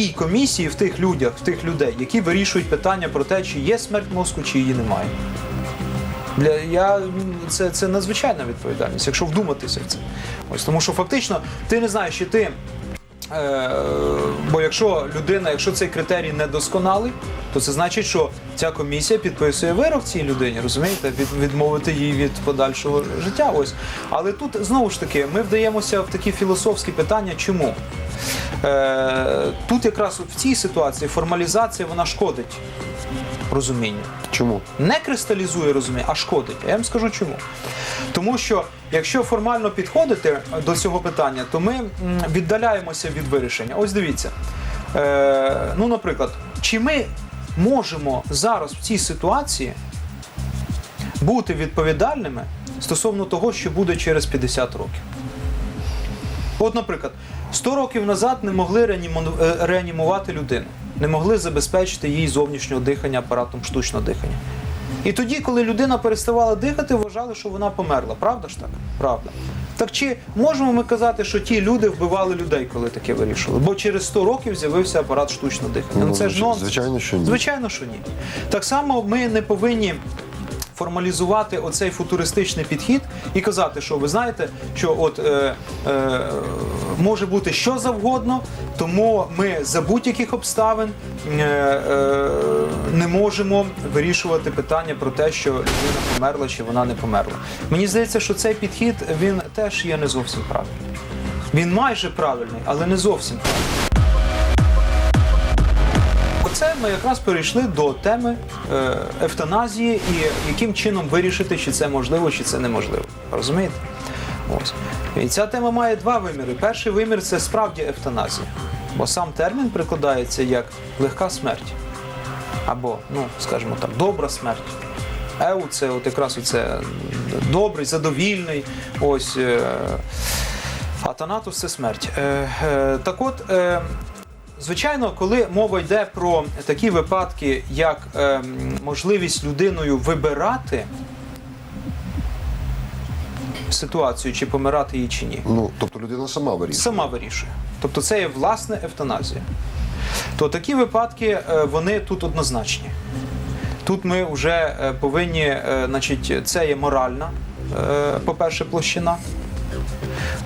тій комісії, в тих людях, в тих людей, які вирішують питання про те, чи є смерть мозку, чи її немає. Для я це, це надзвичайна відповідальність, якщо вдуматися в це. Ось тому, що фактично ти не знаєш, чи ти. Е, бо якщо людина, якщо цей критерій недосконалий, то це значить, що ця комісія підписує вирок цій людині, розумієте, від, відмовити їй від подальшого життя. Ось. Але тут знову ж таки ми вдаємося в такі філософські питання, чому? Е, тут якраз в цій ситуації формалізація вона шкодить розумінню Чому? не кристалізує розуміння, а шкодить. Я вам скажу чому. Тому що якщо формально підходити до цього питання, то ми віддаляємося від вирішення. Ось дивіться. Е, ну, наприклад, чи ми можемо зараз в цій ситуації бути відповідальними стосовно того, що буде через 50 років? От, наприклад, 100 років назад не могли е, реанімувати людину, не могли забезпечити їй зовнішнього дихання апаратом штучного дихання. І тоді, коли людина переставала дихати, вважали, що вона померла. Правда ж так? Правда. Так чи можемо ми казати, що ті люди вбивали людей, коли таке вирішили? Бо через 100 років з'явився апарат штучного дихання. Ну, це ж нонсенс. звичайно, що ні. Звичайно, що ні. Так само ми не повинні формалізувати оцей футуристичний підхід і казати, що ви знаєте, що от е, е, може бути що завгодно, тому ми за будь-яких обставин е, е, не можемо вирішувати питання про те, що людина померла чи вона не померла. Мені здається, що цей підхід він теж є не зовсім правильний. Він майже правильний, але не зовсім правильний. Оце ми якраз перейшли до теми е, евтаназії і яким чином вирішити, чи це можливо, чи це неможливо. Розумієте? Ось. І ця тема має два виміри. Перший вимір це справді евтаназія, бо сам термін прикладається як легка смерть. Або, ну, скажімо так, добра смерть. Еу, це от якраз оце добрий, задовільний. Ось. Е, а це смерть. Е, е, так от, звичайно, коли мова йде про такі випадки, як е, можливість людиною вибирати ситуацію, чи помирати їй чи ні, Ну, тобто людина сама вирішує. сама вирішує. Тобто це є власне евтаназія. То такі випадки е, вони тут однозначні. Тут ми вже е, повинні, е, значить, це є моральна, е, по-перше, площина.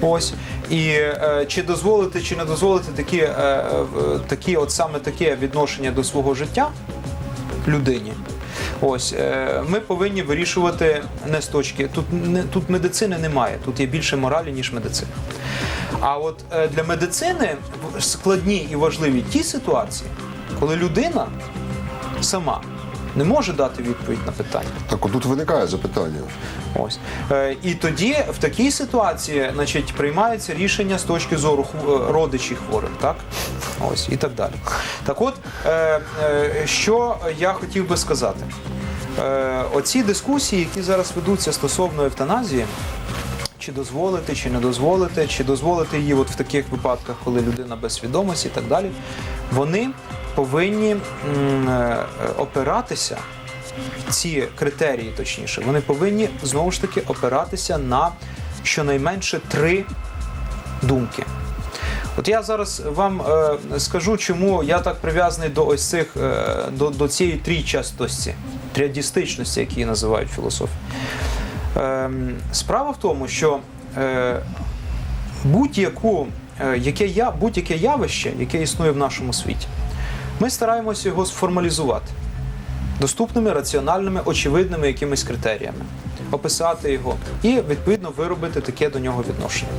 Ось. І е, чи дозволити, чи не дозволити такі, е, такі, от саме таке відношення до свого життя людині. Ось е, ми повинні вирішувати не з точки. Тут не тут медицини немає, тут є більше моралі, ніж медицина. А от е, для медицини складні і важливі ті ситуації, коли людина сама не може дати відповідь на питання. Так, от тут виникає запитання. Ось е, і тоді в такій ситуації, значить, приймається рішення з точки зору е, родичів хворих, так ось і так далі. Так, от е, е, що я хотів би сказати, е, оці дискусії, які зараз ведуться стосовно евтаназії. Чи дозволити, чи не дозволити, чи дозволити її от в таких випадках, коли людина без свідомості і так далі, вони повинні е, опиратися ці критерії, точніше, вони повинні знову ж таки опиратися на щонайменше три думки. От я зараз вам е, скажу, чому я так прив'язаний до ось цих е, до, до цієї трійчастості, тріадістичності, які її називають філософи. Ем, справа в тому, що е, будь-яку, е, яке я, будь-яке явище, яке існує в нашому світі, ми стараємося його сформалізувати доступними, раціональними, очевидними якимись критеріями, описати його і відповідно виробити таке до нього відношення.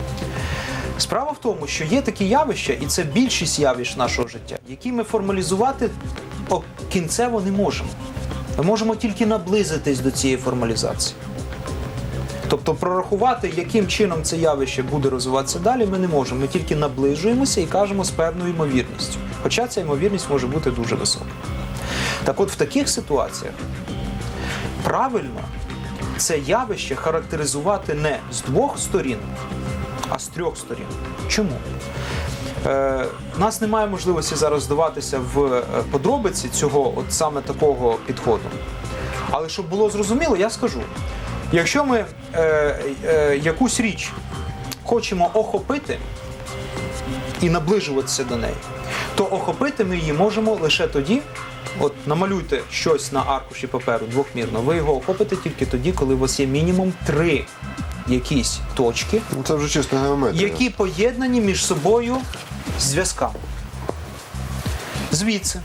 Справа в тому, що є такі явища, і це більшість явищ нашого життя, які ми формалізувати кінцево не можемо. Ми можемо тільки наблизитись до цієї формалізації. Тобто прорахувати, яким чином це явище буде розвиватися далі, ми не можемо. Ми тільки наближуємося і кажемо з певною ймовірністю. Хоча ця ймовірність може бути дуже висока. Так от в таких ситуаціях правильно це явище характеризувати не з двох сторін, а з трьох сторін. Чому? Е, у нас немає можливості зараз здаватися в е, подробиці цього, от саме такого підходу. Але щоб було зрозуміло, я скажу: якщо ми е, е, якусь річ хочемо охопити і наближуватися до неї, то охопити ми її можемо лише тоді. От намалюйте щось на аркуші паперу двохмірно. Ви його охопите тільки тоді, коли у вас є мінімум три якісь точки, Ну, Це вже чисто геометрія. які поєднані між собою зв'язками. Звідси,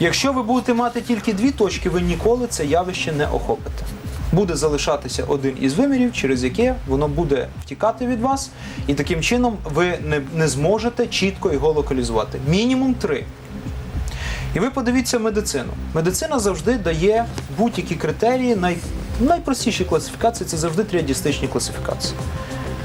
якщо ви будете мати тільки дві точки, ви ніколи це явище не охопите. Буде залишатися один із вимірів, через яке воно буде втікати від вас, і таким чином ви не, не зможете чітко його локалізувати. Мінімум три. І ви подивіться медицину. Медицина завжди дає будь-які критерії. Най... Найпростіші класифікації це завжди тріадістичні класифікації.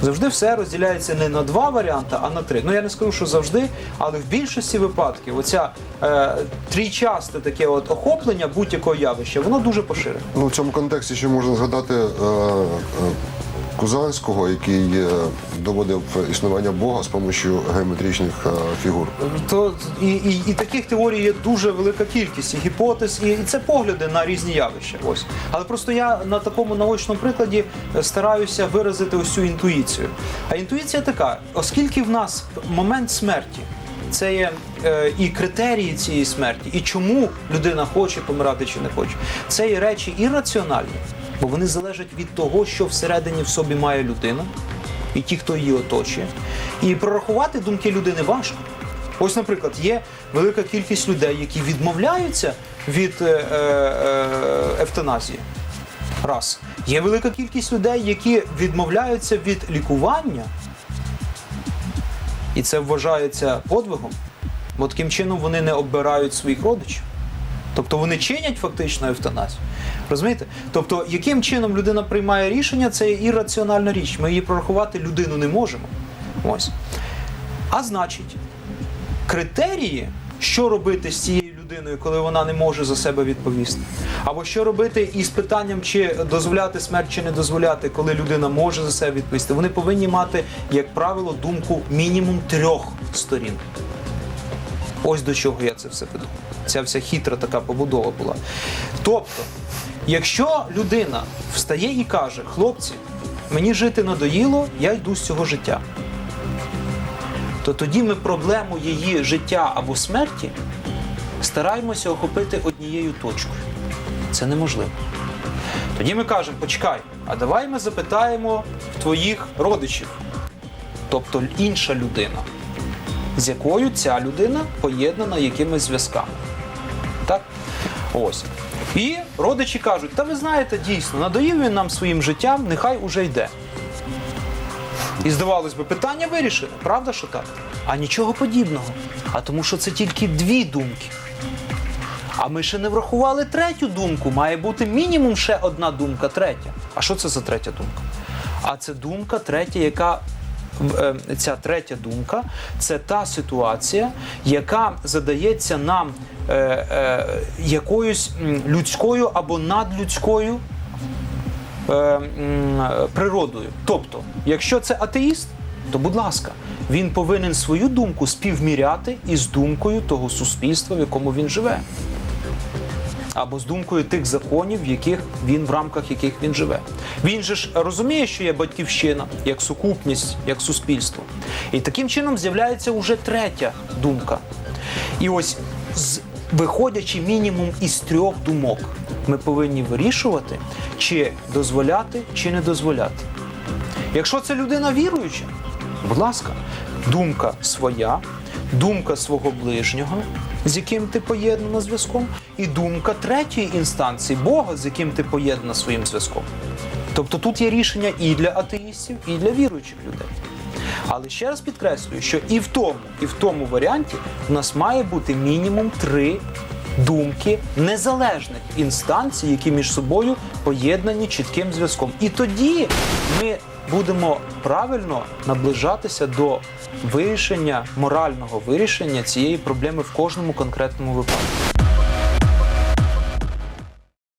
Завжди все розділяється не на два варіанти, а на три. Ну я не скажу, що завжди, але в більшості випадків оця е, трійчасте таке от охоплення будь-якого явища, воно дуже поширене. Ну, в цьому контексті ще можна згадати е, е, Кузанського, який е, доводив існування Бога з допомогою геометричних е, фігур. То і, і, і таких теорій є дуже велика кількість, і гіпотез, і, і це погляди на різні явища. Ось. Але просто я на такому наочному прикладі е, стараюся виразити ось цю інтуїцію. А інтуїція така, оскільки в нас момент смерті. Це є е, і критерії цієї смерті, і чому людина хоче помирати чи не хоче. Це є речі ірраціональні, бо вони залежать від того, що всередині в собі має людина, і ті, хто її оточує. І прорахувати думки людини важко. Ось, наприклад, є велика кількість людей, які відмовляються від е, е, е, евтаназії. Раз. Є велика кількість людей, які відмовляються від лікування, і це вважається подвигом, бо таким чином вони не обирають своїх родичів. Тобто вони чинять фактично евтаназію. Розумієте? Тобто, яким чином людина приймає рішення, це ірраціональна річ. Ми її прорахувати людину не можемо. Ось. А значить, критерії, що робити з цією людиною, коли вона не може за себе відповісти, або що робити із питанням, чи дозволяти смерть, чи не дозволяти, коли людина може за себе відповісти, вони повинні мати, як правило, думку мінімум трьох сторін. Ось до чого я це все веду. Ця вся хитра така побудова була. Тобто, якщо людина встає і каже, хлопці, мені жити надоїло, я йду з цього життя, то тоді ми проблему її життя або смерті стараємося охопити однією точкою. Це неможливо. Тоді ми кажемо, почекай, а давай ми запитаємо твоїх родичів, тобто інша людина, з якою ця людина поєднана якимись зв'язками. Так? Ось. І родичі кажуть, та ви знаєте, дійсно, надоїв він нам своїм життям, нехай уже йде. І здавалось би, питання вирішене, правда, що так? А нічого подібного. А тому що це тільки дві думки. А ми ще не врахували третю думку. Має бути мінімум ще одна думка, третя. А що це за третя думка? А це думка третя, яка е, ця третя думка це та ситуація, яка задається нам якоюсь людською або надлюдською е, природою. Тобто, якщо це атеїст, то будь ласка, він повинен свою думку співміряти із думкою того суспільства, в якому він живе. Або з думкою тих законів, в яких він в рамках яких він живе. Він же ж розуміє, що є батьківщина як сукупність, як суспільство. І таким чином з'являється уже третя думка. І ось з виходячи мінімум із трьох думок, ми повинні вирішувати, чи дозволяти, чи не дозволяти. Якщо це людина віруюча, будь ласка, думка своя, думка свого ближнього, з яким ти поєднана зв'язком, і думка третьої інстанції Бога, з яким ти поєднана своїм зв'язком. Тобто тут є рішення і для атеїстів, і для віруючих людей. Але ще раз підкреслюю, що і в тому, і в тому варіанті в нас має бути мінімум три думки незалежних інстанцій, які між собою поєднані чітким зв'язком. І тоді ми будемо правильно наближатися до вирішення морального вирішення цієї проблеми в кожному конкретному випадку.